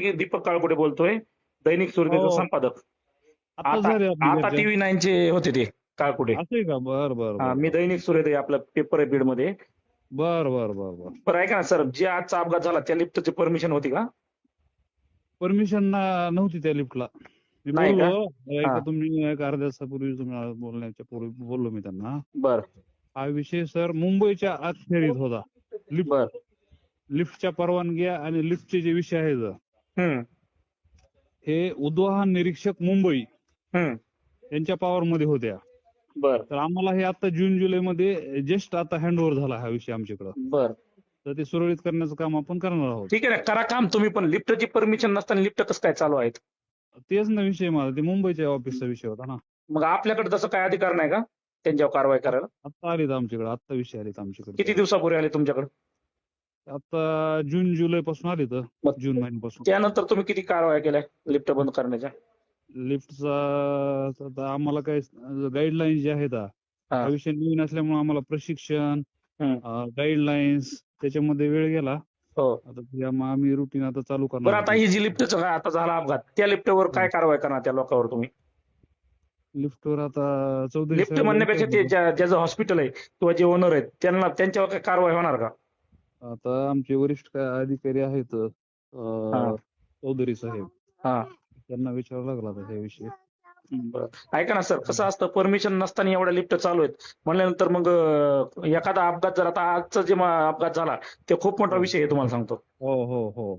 मी दीपक काळकुटे बोलतोय. दैनिक सूर्यदेव हो. संपादक. आता आता आता. टीव्ही नाईनचे होते ते काळकुटे. बर बर मी दैनिक सूर्योदय आपलं पेपर बीडमध्ये बर बर बर बर. बरं ऐका ना सर जे आजचा अपघात झाला त्या लिफ्टची परमिशन होती का? परमिशन नव्हती त्या लिफ्टला. तुम्ही एक अर्ध्या तासापूर्वी बोलण्याच्या पूर्वी बोललो मी त्यांना. बर. हा विषय सर मुंबईच्या अखेरीत होता. लिफ्ट लिफ्टच्या परवानग्या आणि लिफ्टचे जे विषय आहेत हे उद्वाहन निरीक्षक मुंबई यांच्या पॉवर मध्ये होत्या. बर. तर आम्हाला हे आता जून जुलै मध्ये जस्ट आता हँडओव्हर झाला हा विषय आमच्याकडं. बर. तर ते सुरळीत करण्याचं काम आपण करणार आहोत. ठीक आहे ना करा काम तुम्ही पण. लिफ्टची परमिशन नसताना लिफ्ट कसं काय चालू आहेत? तेच ना विषय माझा. ते मुंबईच्या ऑफिसचा विषय होता ना. मग आपल्याकडे तसं काय अधिकार नाही का? त्यांच्यावर कारवाई करायला? आता आलेत आमच्याकडे. आता विषय आलेत आमच्याकडे. किती दिवसापूर्वी आले तुमच्याकडे? आता जून जुलै पासून आले तर जून महिन्यापासून. त्यानंतर तुम्ही किती कारवाई केल्या लिफ्ट बंद करण्याच्या? लिफ्टचा आम्हाला काय गाईडलाईन जे आहेत हा. विषय नवीन असल्यामुळे आम्हाला प्रशिक्षण. गाईडलाईन्स त्याच्यामध्ये वेळ गेला. हो. आता आम्ही रुटीन आता चालू करणार आता ही जी लिफ्टचा आता झाला अपघात त्या लिफ्टवर काय कारवाई करणार त्या लोकांवर तुम्ही? लिफ्टवर आता चौधरी लिफ्ट म्हणण्यापेक्षा ते यांच्यावर ज्या- ज्याचं हॉस्पिटल आहे किंवा जे ओनर आहेत त्यांना त्यांच्यावर काय कारवाई होणार का? आता आमचे वरिष्ठ अधिकारी आहेत हा. चौधरी साहेब. हा. त्यांना विचारावं लागला आता त्याविषयी बरं. ऐका ना सर. कसं असतं परमिशन नसताना एवढ्या लिफ्ट चालू आहेत. म्हणल्यानंतर मग अं, एखादा अपघात जर आता आजचा जे म- अपघात झाला ते खूप मोठा विषय आहे तुम्हाला सांगतो. हो हो हो.